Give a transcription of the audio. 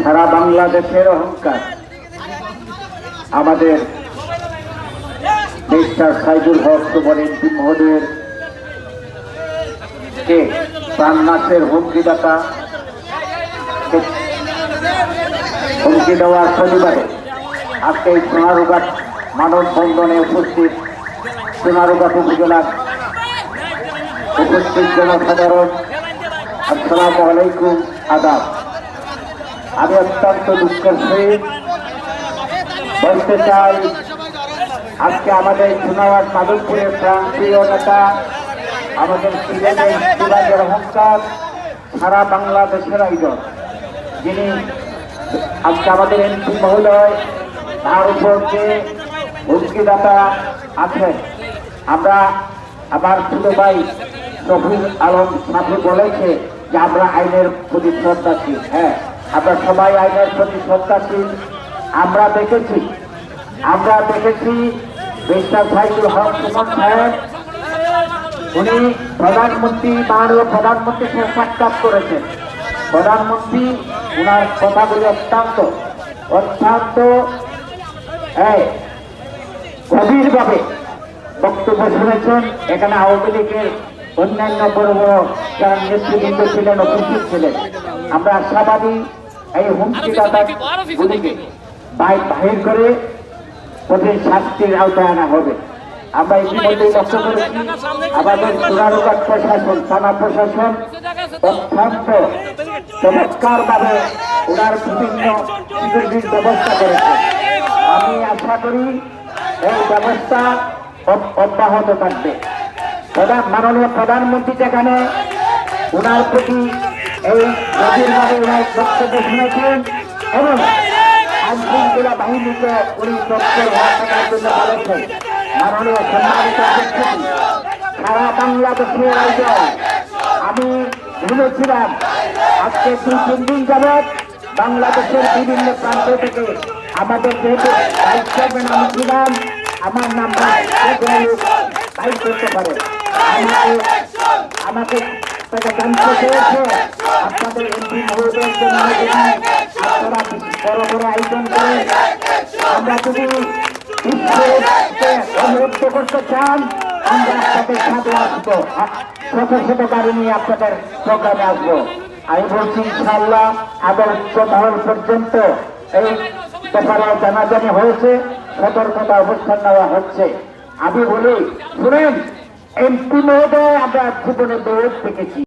সারা বাংলাদেশের অহংকার। আমাদের মিস্টার সাইদুল হক সুমন এমপি মহোদয়ের কে প্রাণনাশের হুমকিদাতা হুমকি দেওয়ার শনিবারে আজকে এই সোনারুঘাট মানববন্ধনে উপস্থিত সোনারুঘাট উপজেলার উপস্থিত জনসাধারণ, আসসালামু আলাইকুম, আদাব। আমি অত্যন্ত সহিত বলতে চাই, আজকে আমাদের সোনারঘাট মাধবপুরের প্রান্তীয় নেতা, আমাদের সিলেটের অহংকার, সারা বাংলাদেশের আইডল যিনি আজকে আমাদের এমপি মহোদয়, তার উপর যে হুমকিদাতা আছেন, আমরা আমার ছোট ভাই শফির আলম সাথে বলেছে যে আমরা আইনের প্রতি শ্রদ্ধাশীল হ্যাঁ। আমরা সবাই আইনের প্রতি শ্রদ্ধাশীল। আমরা দেখেছি আমরা দেখেছি মিস্টার সাইদুল হক সুমন সাহেব। উনি প্রধানমন্ত্রী, মাননীয় প্রধানমন্ত্রীর সাথে সাক্ষাৎ করেছেন। প্রধানমন্ত্রী, উনার কথাগুলি অত্যন্ত অত্যন্ত গভীরভাবে বক্তব্য শুনেছেন। এখানে আওয়ামী লীগের অন্যান্য বড় বড় যারা নেতৃবৃন্দ ছিলেন, উপস্থিত ছিলেন। আমরা আশাবাদী এই হুমকিদাতা গুলিকে বাহির করে কঠিন শাস্তির আওতায় আনা হবে। আমরা ইতিমধ্যে লক্ষ্য করেছি আমাদের চূড়ানুঘাট প্রশাসন থানা প্রশাসন অত্যন্ত চমৎকার ভাবে ওনার বিভিন্ন সিকিউরিটির ব্যবস্থা করেছে। আমি আশা করি এই ব্যবস্থা অব্যাহত থাকবে। প্রধান মাননীয় প্রধানমন্ত্রী যেখানে ওনার প্রতি এই গভীরভাবে বক্তব্য শুনেছেন এবং আইনশৃঙ্খলা বাহিনীকে উনি তৎপর থাকার জন্য বলেছেন মাননীয় সম্মানিত উপস্থিতি সারা বাংলাদেশের আয়োজন আমি ভেবেছিলাম আজকে দুই তিন দিন যাবৎ বাংলাদেশের বিভিন্ন প্রান্ত থেকে আমাদের যেহেতু ভাইস চেয়ারম্যান আমি ছিলাম, আমার নাম ভাইস করতে পারে আমাকে আমাকে আপনাদের আপনারা আয়োজন করেন আমরা যদি চান, আমরা সাথে আসব। নিয়ে আপনাদের প্রোগ্রামে আসব। আমি বলছি ইনশাল্লাহ মহল পর্যন্ত এই ব্যাপারে জানাজানি হয়েছে, সতর্কতা অবস্থান নেওয়া হচ্ছে। আমি বলি, শুনেন, এমপি মহোদয় আমরা জীবনে দৌড় দেখেছি।